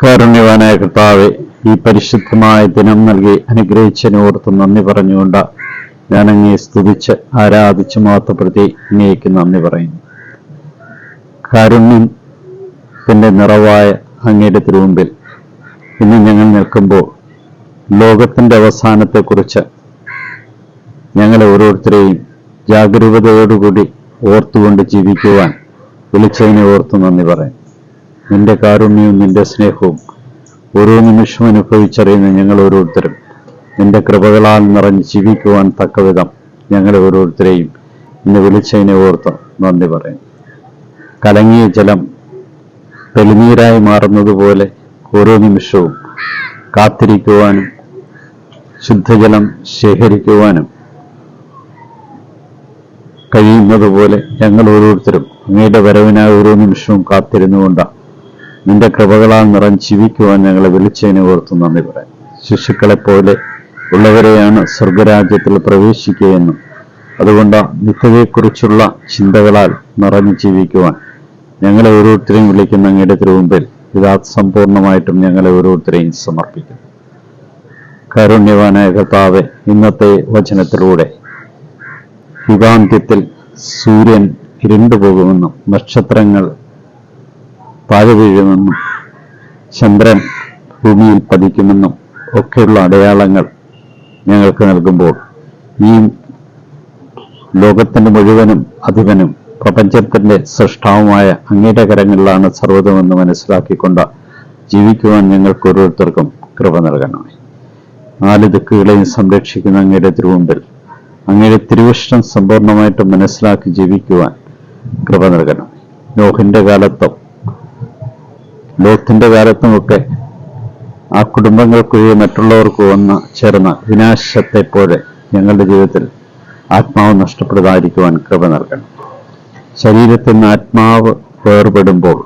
കാരുണ്യവാനായ കർത്താവെ ഈ പരിശുദ്ധമായ ദിനം നൽകി അനുഗ്രഹിച്ചതിന് ഓർത്ത് നന്ദി പറഞ്ഞുകൊണ്ട് ഞാൻ അങ്ങേ സ്തുതിച്ച് ആരാധിച്ച് മാത്രപ്പെടുത്തി അങ്ങേക്ക് നന്ദി പറയുന്നു. കാരുണ്യത്തിന്റെ നിറവായ അങ്ങയുടെ തിരുമുമ്പിൽ ഇന്ന് ഞങ്ങൾ നിൽക്കുമ്പോൾ ലോകത്തിന്റെ അവസാനത്തെക്കുറിച്ച് ഞങ്ങളെ ഓരോരുത്തരെയും ജാഗരൂകതയോടുകൂടി ഓർത്തുകൊണ്ട് ജീവിക്കുവാൻ വിളിച്ചതിനെ ഓർത്ത് നന്ദി പറയും നിന്റെ കാരുണ്യവും നിന്റെ സ്നേഹവും ഓരോ നിമിഷവും അനുഭവിച്ചറിയുന്ന ഞങ്ങൾ ഓരോരുത്തരും. നിന്റെ കൃപകളാൽ നിറഞ്ഞ് ജീവിക്കുവാൻ തക്കവിധം ഞങ്ങളെ ഓരോരുത്തരെയും ഇന്ന് വിളിച്ചതിനെ ഓർത്ത് നന്ദി പറയും കലങ്ങിയ ജലം തെളിനീരായി മാറുന്നതുപോലെ ഓരോ നിമിഷവും കാത്തിരിക്കുവാനും ശുദ്ധജലം ശേഖരിക്കുവാനും കഴിയുന്നതുപോലെ ഞങ്ങൾ ഓരോരുത്തരും അങ്ങയുടെ വരവിനായി ഓരോ നിമിഷവും കാത്തിരുന്നുകൊണ്ട് നിന്റെ കൃപകളാൽ നിറം ജീവിക്കുവാൻ ഞങ്ങളെ വിളിച്ചതിനെ ഓർത്ത് നന്ദി പറയാം. ശിശുക്കളെപ്പോലെ ഉള്ളവരെയാണ് സ്വർഗരാജ്യത്തിൽ പ്രവേശിക്കുകയെന്നും അതുകൊണ്ട് നിത്യതയെക്കുറിച്ചുള്ള ചിന്തകളാൽ നിറഞ്ഞു ജീവിക്കുവാൻ ഞങ്ങളെ ഓരോരുത്തരെയും വിളിക്കുന്ന അങ്ങയുടെ തിരുമുമ്പിൽ ഇതാ സമ്പൂർണമായിട്ടും ഞങ്ങളെ ഓരോരുത്തരെയും സമർപ്പിക്കുന്നു. കാരുണ്യവാനായ കർത്താവ് ഇന്നത്തെ വചനത്തിലൂടെ യുഗാന്ത്യത്തിൽ സൂര്യൻ ഇരുണ്ടുപോകുമെന്നും നക്ഷത്രങ്ങൾ താഴെ വീഴുമെന്നും ചന്ദ്രൻ ഭൂമിയിൽ പതിക്കുമെന്നും ഒക്കെയുള്ള അടയാളങ്ങൾ ഞങ്ങൾക്ക് നൽകുമ്പോൾ ഈ ലോകത്തിന്റെ മുഴുവനും അധിപനും പ്രപഞ്ചത്തിന്റെ സൃഷ്ടാവുമായ അങ്ങയുടെ കരങ്ങളിലാണ് സർവതമെന്ന് മനസ്സിലാക്കിക്കൊണ്ട് ജീവിക്കുവാൻ ഞങ്ങൾക്ക് ഓരോരുത്തർക്കും കൃപ നൽകണം നാല് ദിക്കുകളെയും സംരക്ഷിക്കുന്ന അങ്ങയുടെ തിരുമുമ്പിൽ അങ്ങയുടെ തിരുവിഷ്ടം സമ്പൂർണമായിട്ട് മനസ്സിലാക്കി ജീവിക്കുവാൻ കൃപ നൽകണം നോഹിന്റെ കാലത്തും ലോത്തിന്റെ കാലത്തുമൊക്കെ ആ കുടുംബങ്ങൾക്കൊഴികെ മറ്റുള്ളവർക്ക് വന്ന് ചേർന്ന വിനാശത്തെ പോലെ ഞങ്ങളുടെ ജീവിതത്തിൽ ആത്മാവ് നഷ്ടപ്പെടാതിരിക്കുവാൻ കൃപ നൽകണം. ശരീരത്തിൽ നിന്ന് ആത്മാവ് വേർപെടുമ്പോൾ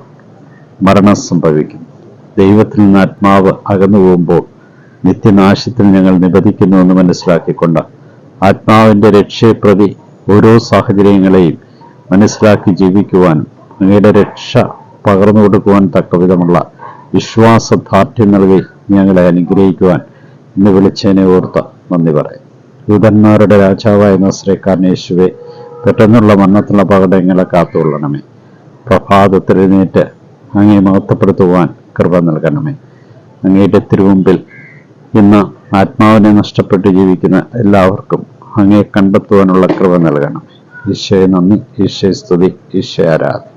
മരണം സംഭവിക്കും. ദൈവത്തിൽ നിന്ന് ആത്മാവ് അകന്നു പോകുമ്പോൾ നിത്യനാശത്തിൽ ഞങ്ങൾ നിബന്ധിക്കുന്നുവെന്ന് മനസ്സിലാക്കിക്കൊണ്ട് ആത്മാവിന്റെ രക്ഷയെ പ്രതി ഓരോ സാഹചര്യങ്ങളെയും മനസ്സിലാക്കി ജീവിക്കുവാനും അങ്ങയുടെ രക്ഷ പകർന്നു കൊടുക്കുവാൻ തക്കവിധമുള്ള വിശ്വാസദാർഢ്യം നൽകി ഞങ്ങളെ അനുഗ്രഹിക്കുവാൻ ഇന്ന് വിളിച്ചതിനെ ഓർത്ത് നന്ദി പറയാം. ദൂതന്മാരുടെ രാജാവായ നസ്രേക്കാരൻ പെട്ടെന്നുള്ള മണ്ണത്തുള്ള പകടങ്ങളെ കാത്തുകൊള്ളണമേ. പ്രഭാതത്തിലെഴുന്നേറ്റ് അങ്ങേ മഹത്വപ്പെടുത്തുവാൻ കൃപ നൽകണമേ. അങ്ങയുടെ തിരുമുമ്പിൽ ഇന്ന് ആത്മാവിനെ നഷ്ടപ്പെട്ട് ജീവിക്കുന്ന എല്ലാവർക്കും അങ്ങേ കണ്ടെത്തുവാനുള്ള കൃപ നൽകണം ഈശോയെ നന്ദി ഈശോയെ സ്തുതി ഈശോ ആരാധന.